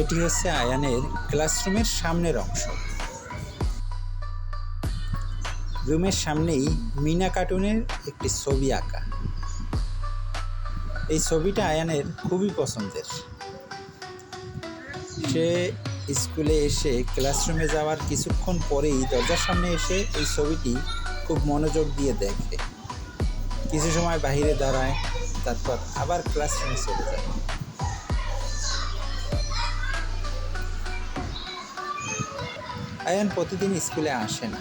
এটি হচ্ছে আয়ানের ক্লাসরুমের সামনের অংশ। রুমের সামনেই মিনা কার্টুনের একটি ছবি আঁকা। এই ছবিটা আয়ানের খুবই পছন্দের। সে স্কুলে এসে ক্লাসরুমে যাওয়ার কিছুক্ষণ পরেই দরজার সামনে এসে এই ছবিটি খুব মনোযোগ দিয়ে দেখে। কিছু সময় বাইরে দাঁড়ায়, তারপর আবার ক্লাসরুমে চলে যায়। আয়ান প্রতিদিন স্কুলে আসে না,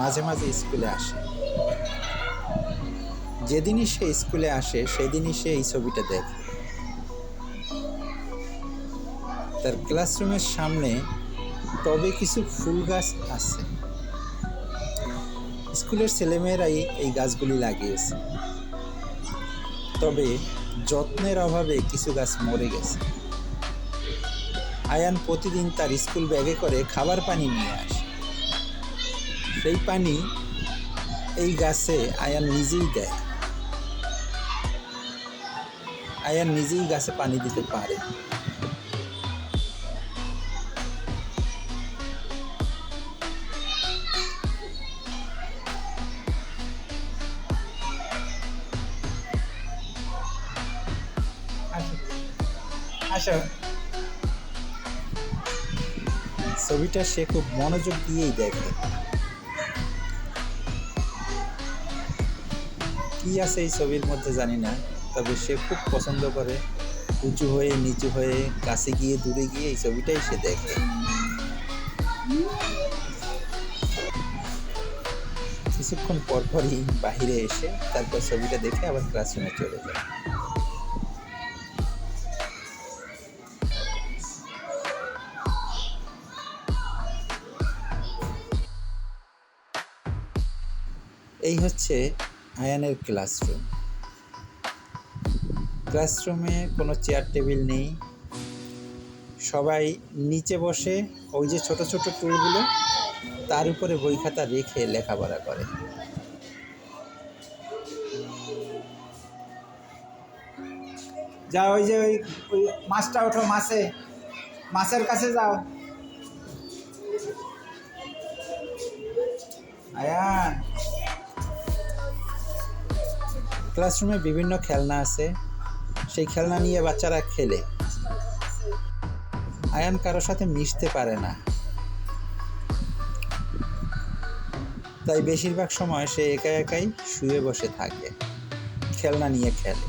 মাঝে মাঝে স্কুলে আসে। যেদিনই সে স্কুলে আসে, সেদিনই সে এই ছবিটা দেখে। তার ক্লাসরুমের সামনে টবে কিছু ফুল গাছ আছে। স্কুলের ছেলেমেয়েরাই এই গাছগুলি লাগিয়েছে। তবে যত্নের অভাবে কিছু গাছ মরে গেছে। আয়ান প্রতিদিন তার স্কুল ব্যাগে করে খাবার পানি নিয়ে আসে। সেই পানি এই গাছে আয়ান নিজেই দেয়। আয়ান নিজেই গাছে পানি দিতে পারে। আসো। ছবিটা সে খুব মনোযোগ দিয়েই দেখে। কি আছে এই ছবির মধ্যে জানি না, তবে সে খুব পছন্দ করে। উঁচু হয়ে, নিচু হয়ে, কাছে গিয়ে, দূরে গিয়ে এই ছবিটাই সে দেখে। কিছুক্ষণ পরপরই বাহিরে এসে তারপর ছবিটা দেখে আবার ক্লাসরুমে চলে যায়। এই হচ্ছে আয়ানের ক্লাসরুম ক্লাসরুমে কোনো চেয়ার টেবিল নেই। সবাই নিচে বসে ওই যে ছোট ছোট টুলগুলো তার উপরে বই খাতা রেখে লেখাপড়া করে। যা ওই যে ওই ওই মাছটা ওঠো মাছে, মাছের কাছে যাও। আয়ান ক্লাসরুমে বিভিন্ন খেলনা আছে। সেই খেলনা নিয়ে বাচ্চারা খেলে। আয়ান কারোর সাথে মিশতে পারে না। তাই বেশিরভাগ সময় সে একা একাই শুয়ে বসে থাকে, খেলনা নিয়ে খেলে।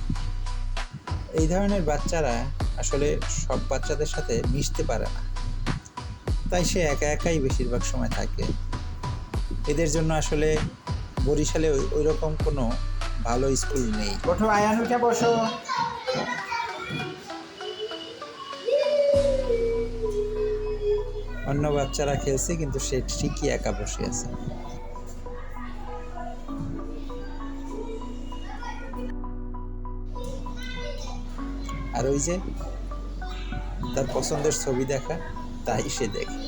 এই ধরনের বাচ্চারা আসলে সব বাচ্চাদের সাথে মিশতে পারে না। তাই সে একা একাই বেশিরভাগ সময় থাকে। এদের জন্য আসলে বরিশালে ওই রকম কোনো ভালো স্কুল নেই। ওঠো আয়ান উঠে বসো। অন্য বাচ্চারা খেলছে কিন্তু সে ঠিকই একা বসে আছে। আর ওই যে তার পছন্দের ছবি দেখা তাই সে দেখে।